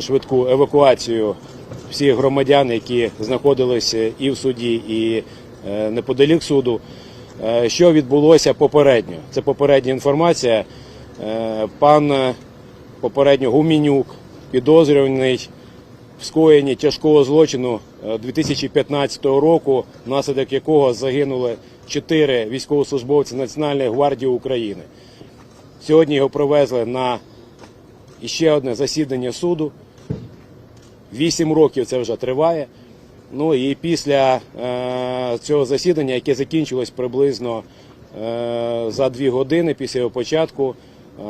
Швидку евакуацію всіх громадян, які знаходилися і в суді, і е, неподалік суду. Е, Що відбулося попередньо? Це попередня інформація. Е, Пан попередньо Гумінюк, підозрюваний в скоєнні тяжкого злочину е, 2015 року, внаслідок якого загинули чотири військовослужбовці Національної гвардії України. Сьогодні його привезли на іще одне засідання суду. Вісім років це вже триває. Ну і після е, цього засідання, яке закінчилось приблизно е, за дві години після його початку, е,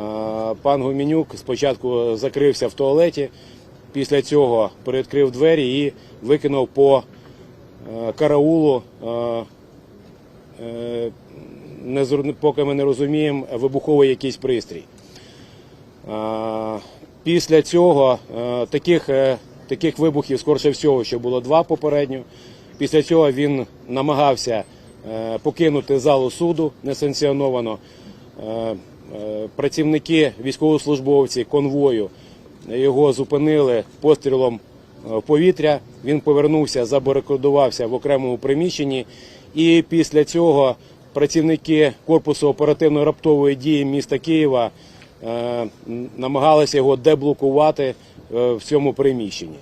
пан Гумінюк спочатку закрився в туалеті, після цього передкрив двері і викинув по е, караулу. Е, е, не, поки ми не розуміємо, вибуховий якийсь пристрій. Е, Після цього е, таких, е, таких вибухів, скорше всього, що було два попередньо. Після цього він намагався покинути залу суду несанкціоновано. Працівники, військовослужбовці конвою його зупинили пострілом повітря. Він повернувся, забарикадувався в окремому приміщенні. І після цього працівники корпусу оперативно-раптової дії міста Києва намагалися його деблокувати е, в цьому приміщенні.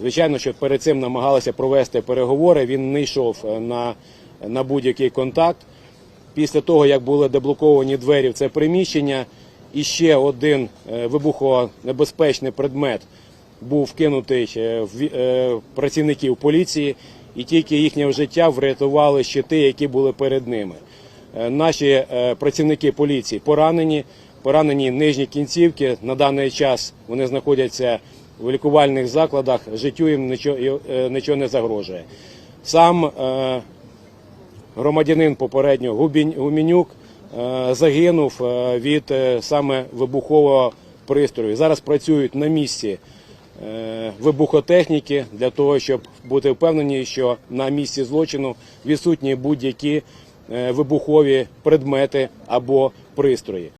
Звичайно, що перед цим намагалися провести переговори. Він не йшов е, на, на будь-який контакт. Після того, як були деблоковані двері в це приміщення, іще один е, вибухонебезпечний предмет був вкинутий е, в е, працівників поліції, і тільки їхнє життя врятували щити, які були перед ними. Е, Наші е, працівники поліції поранені, поранені нижні кінцівки. На даний час вони знаходяться в лікувальних закладах, життю їм нічого, е, нічого не загрожує. Сам е, громадянин попередньо Гумінюк е, загинув від саме вибухового пристрою. Зараз працюють на місці вибухотехніки для того, щоб бути впевнені, що на місці злочину відсутні будь-які вибухові предмети або пристрої.